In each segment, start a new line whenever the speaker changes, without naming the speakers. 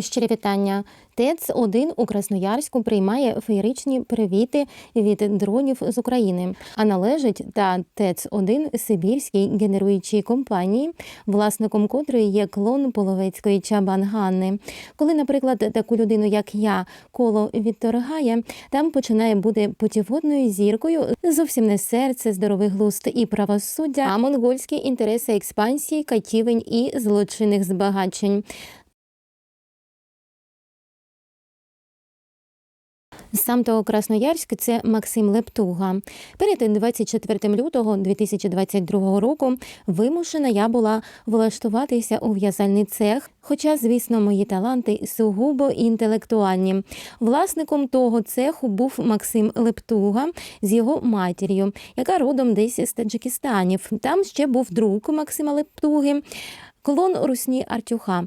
Щирі вітання. ТЕЦ 1 у Красноярську приймає феєричні привіти від дронів з України, а належить та ТЕЦ 1 Сибірській генеруючій компанії, власником котрої є клон Половецької Чабан Ганни. Коли, наприклад, таку людину, як я, коло відторгає, там починає бути путіводною зіркою зовсім не серце, здоровий глузд і правосуддя, а монгольські інтереси експансії, катівень і злочинних збагачень. Сам того Красноярськ це Максим Лептуга. Перед 24 лютого 2022 року вимушена я була влаштуватися у в'язальний цех. Хоча, звісно, мої таланти сугубо інтелектуальні. Власником того цеху був Максим Лептуга з його матір'ю, яка родом десь з Таджикистанів. Там ще був друг Максима Лептуги, клон Русні Артюха.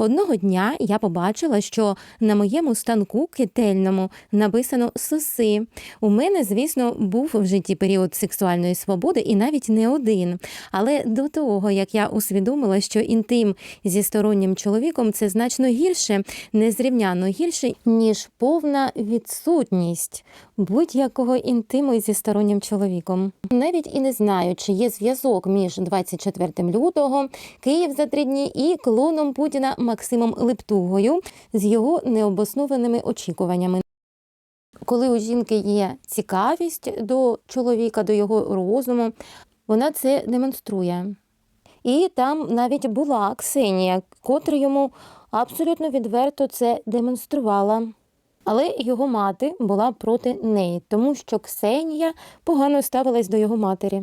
Одного дня я побачила, що на моєму станку кительному написано суси. У мене, звісно, був в житті період сексуальної свободи і навіть не один. Але до того, як я усвідомила, що інтим зі стороннім чоловіком це значно гірше, незрівняно гірше, ніж повна відсутність будь-якого інтиму зі стороннім чоловіком. Навіть і не знаю, чи є зв'язок між 24 лютого, Київ за три дні і клоном Путіна Максимом Лептугою з його необоснованими очікуваннями. Коли у жінки є цікавість до чоловіка, до його розуму, вона це демонструє. І там навіть була Ксенія, котра йому абсолютно відверто це демонструвала. Але його мати була проти неї, тому що Ксенія погано ставилась до його матері.